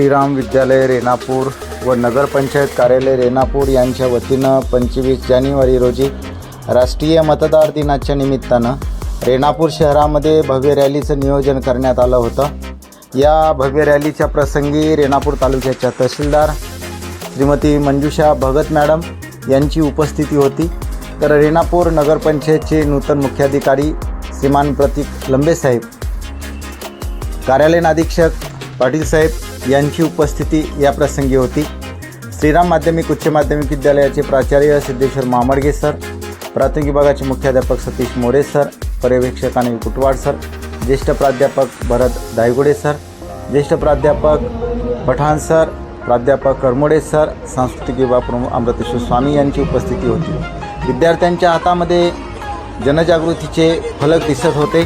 श्रीराम विद्यालय रेणापूर व नगरपंचायत कार्यालय रेणापूर यांच्या वतीनं पंचवीस जानेवारी रोजी राष्ट्रीय मतदार दिनाच्या निमित्तानं रेणापूर शहरामध्ये भव्य रॅलीचं नियोजन करण्यात आलं होतं. या भव्य रॅलीच्या प्रसंगी रेणापूर तालुक्याच्या तहसीलदार श्रीमती मंजुषा भगत मॅडम यांची उपस्थिती होती. तर रेणापूर नगरपंचायतचे नूतन मुख्याधिकारी श्रीमान प्रतीक लंबेसाहेब कार्यालयीन अधीक्षक पाटील साहेब यांची उपस्थिती या प्रसंगी होती. श्रीराम माध्यमिक उच्च माध्यमिक विद्यालयाचे प्राचार्य सिद्धेश्वर मामडगे सर प्राथमिक विभागाचे मुख्याध्यापक सतीश मोरे सर पर्यवेक्षक अनिल कुटवाड सर ज्येष्ठ प्राध्यापक भरत दायगुडे सर ज्येष्ठ प्राध्यापक पठाण सर प्राध्यापक करमोडे सर सांस्कृतिक विभाग प्रमुख अमृतेश्वर स्वामी यांची उपस्थिती होती. विद्यार्थ्यांच्या हातामध्ये जनजागृतीचे फलक दिसत होते.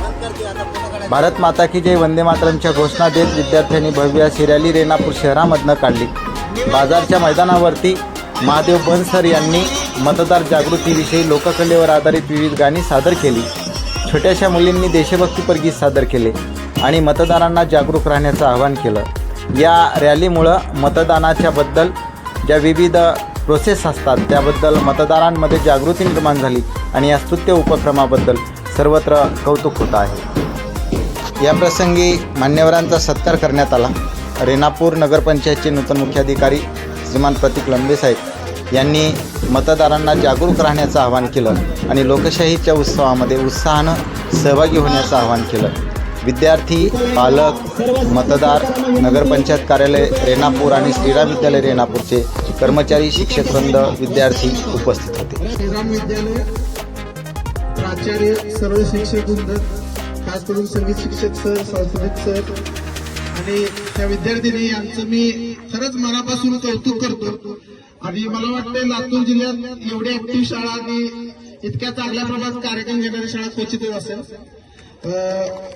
भारत माता की जय वंदे मातरमच्या घोषणा देत विद्यार्थ्यांनी भव्य अशी रॅली रेणापूर शहरामधनं काढली. बाजारच्या मैदानावरती महादेव बनसर यांनी मतदार जागृतीविषयी लोककलेवर आधारित विविध गाणी सादर केली. छोट्याशा मुलींनी देशभक्तीपर गीत सादर केले आणि मतदारांना जागरूक राहण्याचं आवाहन केलं. या रॅलीमुळं मतदानाच्याबद्दल ज्या विविध प्रोसेस असतात त्याबद्दल मतदारांमध्ये जागृती निर्माण झाली आणि या स्तुत्य उपक्रमाबद्दल सर्वत्र कौतुक होत आहे. याप्रसंगी मान्यवरांचा सत्कार करण्यात आला. रेणापूर नगरपंचायतचे नूतन मुख्याधिकारी श्रीमान प्रतीक लंबेसाहेब यांनी मतदारांना जागरूक राहण्याचं आवाहन केलं आणि लोकशाहीच्या उत्सवामध्ये उत्साहानं सहभागी होण्याचं आवाहन केलं. विद्यार्थी पालक मतदार नगरपंचायत कार्यालय रेणापूर आणि श्रीराम विद्यालय रेणापूरचे कर्मचारी शिक्षक वृंद विद्यार्थी उपस्थित होते. प्राचार्य सर्व शिक्षक वृंद खास करून संगीत शिक्षक सर सांस्कृतिक सर. आणि त्या विद्यार्थ्यांनी यांचं मी खरंच मनापासून कौतुक करतो. आणि मला वाटतं लातूर जिल्ह्यात एवढी ऍक्टिव्ह शाळा आणि इतक्या चांगल्या प्रमाणात कार्यक्रम घेणारी शाळा क्वचितच असेल. अं,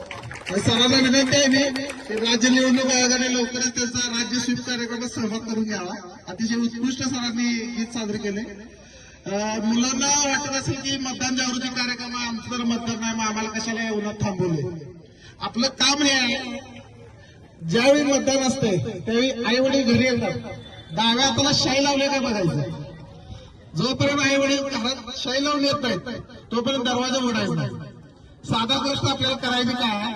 सरांना विनंती आहे मी राज्य निवडणूक आयोगाने लवकरच त्याचा राज्य स्वीप कार्यक्रमात सहभाग करून घ्यावा. अतिशय उत्कृष्ट सरांनी गीत सादर केले. मुलांना वाटत असेल की मतदान जागृती कार्यक्रम आमचं तर मतदान नाही मग आम्हाला कशाला या उन्हात थांबवले आपलं काम हे आहे ज्यावेळी मतदान असते त्यावेळी आई वडील घरी येतात. डाव्या हाताला शाई लावले काय बघायचं? जोपर्यंत आई वडील घरात शाई लावून येत नाहीत तोपर्यंत दरवाजा उघडायचा नाही. साधा गोष्ट आपल्याला करायची काय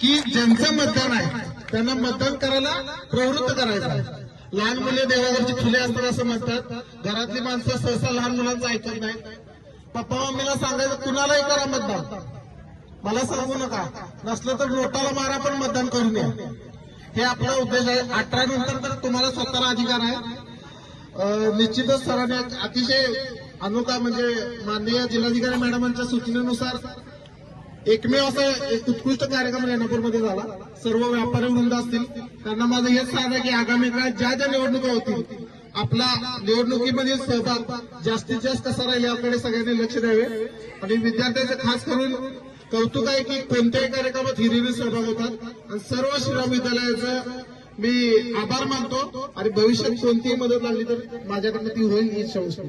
की ज्यांचं मतदान आहे त्यांना मतदान करायला प्रवृत्त करायचं आहे. लहान मुले देवाघरची फुले असतात असं म्हणतात. घरातली माणसं सहसा लहान मुलांचं ऐकत नाही पप्पा मम्मीला सांगायचं कुणालाही करा मतदान. मला सांगू नका. नसलं तर नोटाला मारा पण मतदान करून या. हे आपला उद्देश आहे. अठरा नंतर तर तुम्हाला स्वतःला अधिकार आहे. निश्चितच सरांनी अतिशय अनोखा म्हणजे माननीय जिल्हाधिकारी मॅडमांच्या सूचनेनुसार एकमेव असा एक उत्कृष्ट कार्यक्रम रेणापूरमध्ये झाला. सर्व व्यापारी वृंद असतील. त्यांना माझं हेच सांगा की आगामी काळात ज्या ज्या निवडणुका होतील आपला निवडणुकीमधील सहभाग जास्तीत जास्त कसा राहील याकडे सगळ्यांनी लक्ष द्यावे. आणि विद्यार्थ्यांचं खास करून कौतुक आहे की कोणत्याही कार्यक्रमात हिरिरी सहभाग होतात. आणि सर्व श्रीराम विद्यालयाचं मी आभार मानतो. आणि भविष्यात कोणतीही मदत लागली तर माझ्याकडनं ती होईल ही संस्था